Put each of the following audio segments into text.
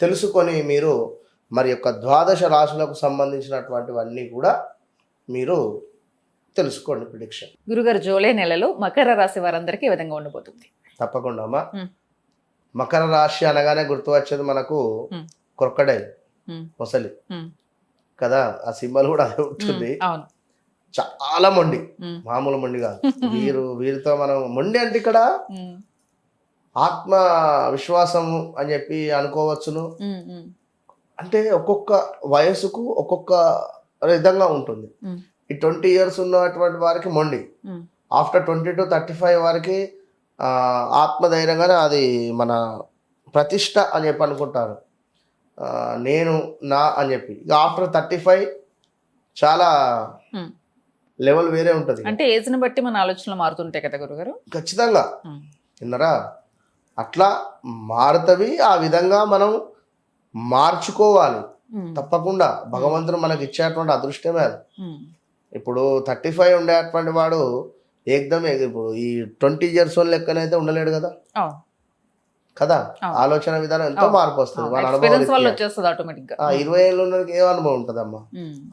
తెలుసుకొని మీరు మరి యొక్క ద్వాదశ రాశులకు సంబంధించినటువంటివన్నీ కూడా మీరు తెలుసుకోండి ప్రిడిక్షన్ గురుగారు జూలై నెలలో మకర రాశి వారందరికీ ఏ విధంగా ఉండబోతుంది. తప్పకుండా అమ్మా. మకర రాశి అనగానే గుర్తు వచ్చేది మనకు. క్రొక్కడైల్. మొసలి. కదా ఆ సింబల్ కూడా అదే ఉంటుంది. చాలా మొండి. మామూలు మొండి కాదు. వీరు వీరితో మనం మొండి అంటే ఇక్కడ ఆత్మ విశ్వాసము అని చెప్పి అనుకోవచ్చును. అంటే ఒక్కొక్క వయసుకు ఒక్కొక్క విధంగా ఉంటుంది. ఈ ట్వంటీ ఇయర్స్ ఉన్నటువంటి వారికి మొండి. After twenty to thirty five వారికి ఆత్మధైర్యంగానే అది మన ప్రతిష్ట అని చెప్పి అనుకుంటారు. నేను నా అని చెప్పి. ఇక ఆఫ్టర్ థర్టీ ఫైవ్ చాలా. లెవెల్ వేరే ఉంటుంది. అంటే ఏజ్ని బట్టి మన ఆలోచనలు మారుతుంటాయి కదా గురుగారు? ఖచ్చితంగా. విన్నరా? అట్లా మారుతవి ఆ విధంగా మనం మార్చుకోవాలి. తప్పకుండా. భగవంతుడు మనకి ఇచ్చేటువంటి అదృష్టమే అది. ఇప్పుడు థర్టీ ఫైవ్ ఉండేటువంటి వాడు ఏకదమ్ ఇప్పుడు ఈ ట్వంటీ ఇయర్స్ లెక్కనైతే ఉండలేడు కదా? కదా. ఆలోచన విధానం ఎంతో. మార్పు వస్తుంది. మన అనుభవం ఇరవై ఏళ్ళు ఏ అనుభవం ఉంటుందమ్మా?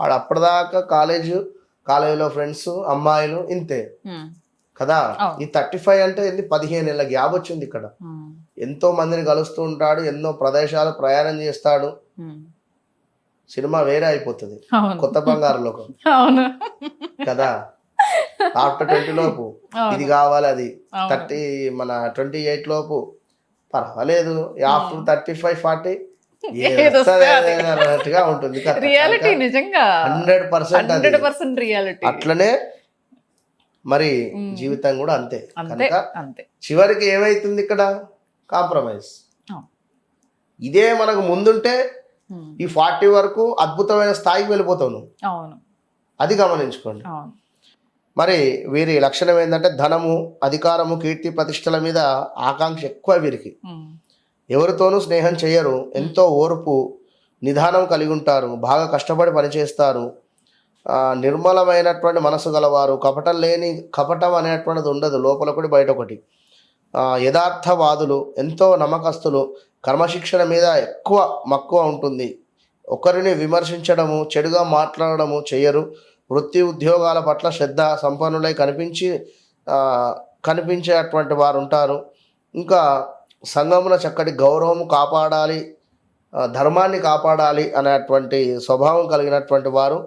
వాడు అప్పటిదాకా కాలేజ్ కాలేజీలో ఫ్రెండ్స్ అమ్మాయిలు ఇంతే. కదా. ఈ థర్టీ ఫైవ్ అంటే ఏంది? పదిహేను ఏళ్ళ గ్యాప్ వచ్చింది ఇక్కడ. ఎంతో మందిని కలుస్తూ ఉంటాడు ఎన్నో ప్రదేశాలు ప్రయాణం చేస్తాడు. సినిమా వేరే అయిపోతుంది. కొత్త బంగారు లోకం. అవును. కదా? ఆఫ్టర్ ట్వంటీ లోపు. ఇది కావాలి అది. థర్టీ మన ట్వంటీ ఎయిట్ లోపు. పర్వాలేదు. After thirty five forty. అన్నట్టుగా ఉంటుంది రియాలిటీ నిజంగా. Hundred percent hundred percent reality అట్లనే మరి. జీవితం కూడా అంతే. కనుక చివరికి ఏమైతుంది ఇక్కడ? కాంప్రమైజ్. ఇదే మనకు ముందుంటే ఈ ఫార్టీ వరకు అద్భుతమైన స్థాయికి వెళ్ళిపోతావు నువ్వు. అది గమనించుకోండి. మరి వీరి లక్షణం ఏంటంటే ధనము అధికారము కీర్తి ప్రతిష్టల మీద ఆకాంక్ష ఎక్కువ వీరికి. ఎవరితోనూ స్నేహం చేయరు ఎంతో ఓర్పు నిదానం కలిగి ఉంటారు బాగా కష్టపడి పనిచేస్తారు నిర్మలమైనటువంటి మనసు గలవారు కపటం లేని కపటం అనేటువంటిది ఉండదు లోపల ఒకటి బయట ఒకటి. యథార్థవాదులు ఎంతో నమ్మకస్తులు కర్మశిక్షణ మీద ఎక్కువ మక్కువ ఉంటుంది. ఒకరిని విమర్శించడము చెడుగా మాట్లాడడము చేయరు. వృత్తి ఉద్యోగాల పట్ల శ్రద్ధ సంపన్నులై కనిపించి కనిపించేటువంటి వారు ఉంటారు ఇంకా సంఘమున చక్కటి గౌరవం కాపాడాలి ధర్మాన్ని కాపాడాలి అనేటువంటి స్వభావం కలిగినటువంటి వారు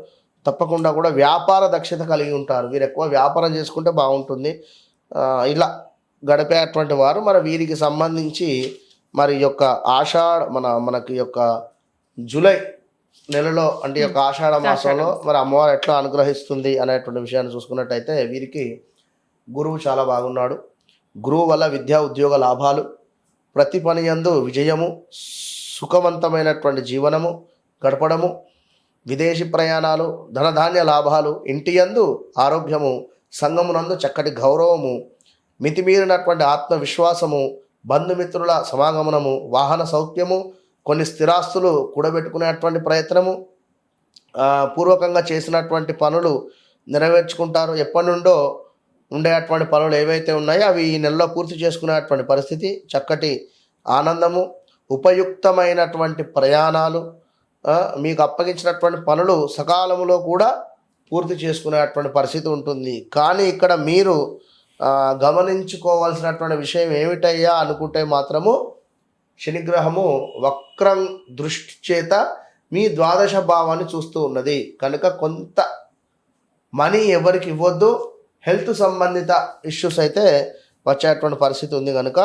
తప్పకుండా కూడా వ్యాపార దక్షత కలిగి ఉంటారు. వీరు ఎక్కువ వ్యాపారం చేసుకుంటే బాగుంటుంది. ఇలా గడిపేటువంటి వారు మరి వీరికి సంబంధించి మరి యొక్క ఆషాఢ మన మనకి యొక్క జూలై నెలలో అంటే యొక్క ఆషాఢ మాసంలో మరి అమ్మవారు ఎట్లా అనుగ్రహిస్తుంది అనేటువంటి విషయాన్ని చూసుకున్నట్టయితే వీరికి గురువు చాలా బాగున్నాడు. గురువు వల్ల విద్యా ఉద్యోగ లాభాలు ప్రతి పని యందు విజయము సుఖవంతమైనటువంటి జీవనము గడపడము విదేశీ ప్రయాణాలు ధనధాన్య లాభాలు ఇంటి యందు ఆరోగ్యము సంగమునందు చక్కటి గౌరవము మితిమీరినటువంటి ఆత్మవిశ్వాసము బంధుమిత్రుల సమాగమనము వాహన సౌఖ్యము కొన్ని స్థిరాస్తులు కూడబెట్టుకునేటువంటి ప్రయత్నము పూర్వకంగా చేసినటువంటి పనులు నెరవేర్చుకుంటారు. ఎప్పటి నుండో ఉండేటువంటి పనులు ఏవైతే ఉన్నాయో అవి ఈ నెలలో పూర్తి చేసుకునేటువంటి పరిస్థితి చక్కటి ఆనందము ఉపయుక్తమైనటువంటి ప్రయాణాలు మీకు అప్పగించినటువంటి పనులు సకాలంలో కూడా పూర్తి చేసుకునేటువంటి పరిస్థితి ఉంటుంది. కానీ ఇక్కడ మీరు గమనించుకోవాల్సినటువంటి విషయం ఏమిటయ్యా అనుకుంటే మాత్రము శనిగ్రహము వక్రం దృష్టి చేత మీ ద్వాదశ భావాన్ని చూస్తూ ఉన్నది. కనుక కొంత మనీ ఎవరికి ఇవ్వద్దు హెల్త్ సంబంధిత ఇష్యూస్ అయితే వచ్చేటువంటి పరిస్థితి ఉంది. కనుక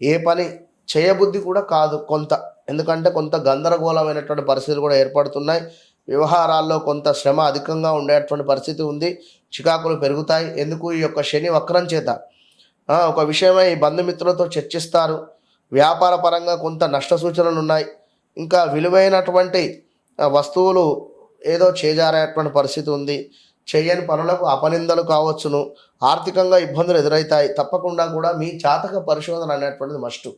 ఏ పని చేయబుద్ధి కూడా కాదు కొంత. ఎందుకంటే కొంత గందరగోళమైనటువంటి పరిస్థితులు కూడా ఏర్పడుతున్నాయి. వ్యవహారాల్లో కొంత శ్రమ అధికంగా ఉండేటువంటి పరిస్థితి ఉంది. చికాకులు పెరుగుతాయి. ఎందుకు? ఈ యొక్క శని వక్రం చేత. ఒక విషయమై బంధుమిత్రులతో చర్చిస్తారు. వ్యాపార పరంగా కొంత నష్ట సూచనలు ఉన్నాయి. ఇంకా విలువైనటువంటి వస్తువులు ఏదో చేజారేటువంటి పరిస్థితి ఉంది. చేయని పనులకు అపనిందలు కావచ్చును. ఆర్థికంగా ఇబ్బందులు ఎదురవుతాయి తప్పకుండా కూడా మీ జాతక పరిశోధన అనేటువంటిది మస్టు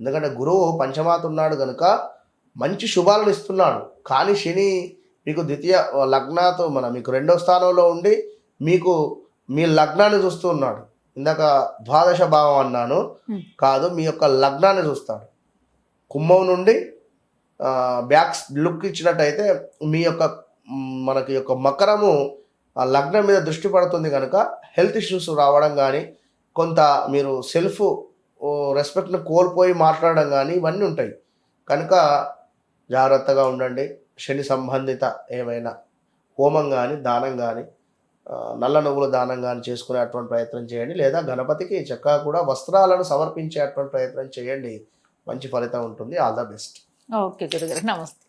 ఎందుకంటే గురువు పంచమాత ఉన్నాడు కనుక మంచి శుభాలను ఇస్తున్నాడు. కానీ శని మీకు ద్వితీయ లగ్నాతో మన మీకు రెండో స్థానంలో ఉండి మీకు మీ లగ్నాన్ని చూస్తూ ఉన్నాడు. ఇందాక ద్వాదశ భావం అన్నాను. కాదు మీ యొక్క లగ్నాన్ని చూస్తాడు. కుంభం నుండి బ్యాక్స్ లుక్ ఇచ్చినట్టయితే మీ యొక్క మనకి యొక్క మకరము ఆ లగ్నం మీద దృష్టి పడుతుంది కనుక హెల్త్ ఇష్యూస్ రావడం కానీ కొంత మీరు సెల్ఫ్ రెస్పెక్ట్ని కోల్పోయి మాట్లాడడం కానీ ఇవన్నీ ఉంటాయి. కనుక జాగ్రత్తగా ఉండండి. శని సంబంధిత ఏమైనా హోమం కానీ దానం కానీ నల్ల నువ్వుల దానం కానీ చేసుకునేటువంటి ప్రయత్నం చేయండి. లేదా గణపతికి చక్కగా కూడా వస్త్రాలను సమర్పించేటువంటి ప్రయత్నం చేయండి. మంచి ఫలితం ఉంటుంది. All the best. ఓకే గురుగారు. నమస్తే.